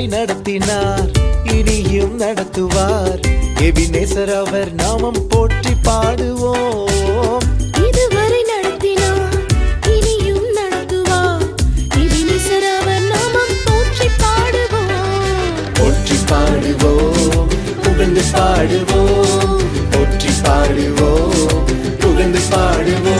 இதுவரை நடத்தினார் இனியும் நடத்துவார். எபினேசர் அவர் நாமம் போற்றி பாடுவோம். இதுவரை நடத்தினார் இனியும் நடத்துவார். எபினேசர் அவர் நாமம் போற்றி பாடுவோம். போற்றி பாடுவோம் புகழ்ந்து பாடுவோம். போற்றி பாடுவோம் புகழ்ந்து பாடுவோம்.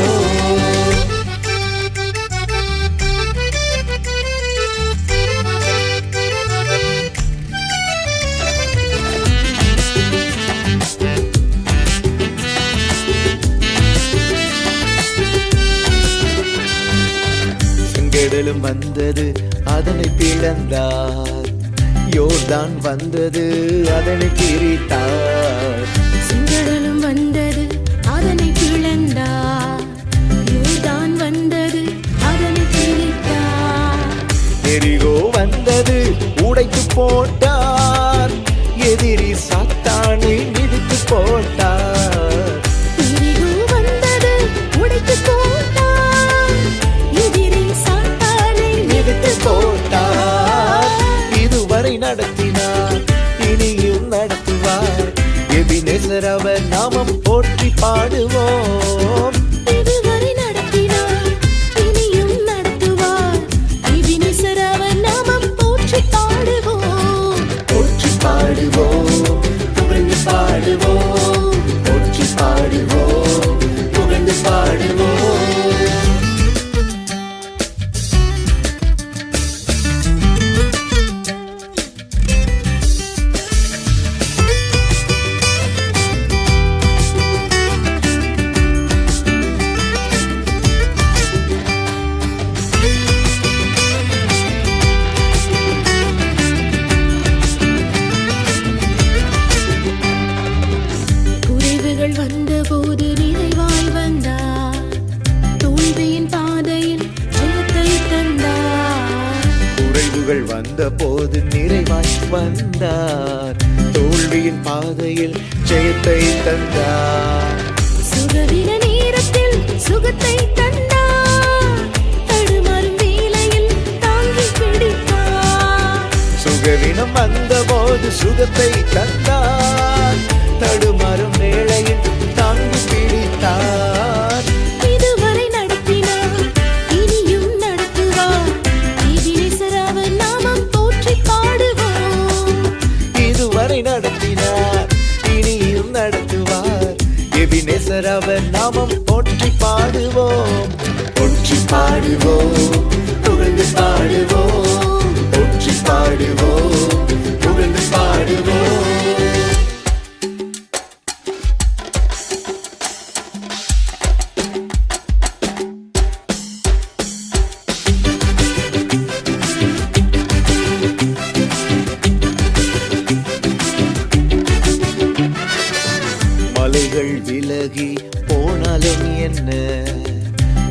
செங்கடலும் வந்தது அதனை பிளந்தார். யோர்தான் வந்தது அதனை பிரித்தார். சிங்கடலும் வந்தது அதனை பிளந்தார். யோர்தான் வந்தது அதனை பிரித்தார். எரிகோ வந்தது உடைத்து போட்டார் பாடுவோம். இதுவரை நடத்தினார் இனியும் நடத்துவார். எபினேசர் அவர் நாமம் போற்றி பாடுவோம். போற்றி பாடுவோம். வந்த போது நிறைவாய் வந்தார். தோல்வியின் பாதையில் ஜெயத்தை தந்தார். சுகவின நேரத்தில் சுகத்தை தந்தார். தடுமாறும் வேளையில் தாங்கி பிடித்தார். சுகவினம் வந்த போது சுகத்தை தந்தார். தடுமாறும் வேளையில் நாமம் போற்றி பாடுவோம். போற்றி பாடுவோம். புகழ்ந்து பாடுவோம். போற்றி பாடுவோம். புகழ்ந்து பாடுவோம்.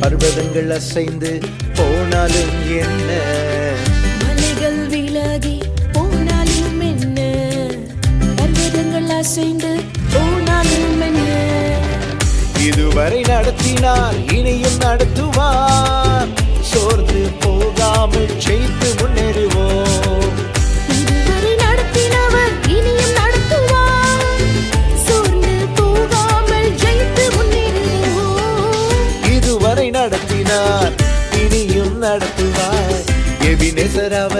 பர்வதங்கள் அசைந்து போனாலும் என்ன? மலைகள் விலகி போனாலும் என்ன? பர்வதங்கள் அசைந்து போனாலும் என்ன? இதுவரை நடத்தினார் இனியும் நடத்துவார். சோர்ந்து போகாமல் எபினேசர்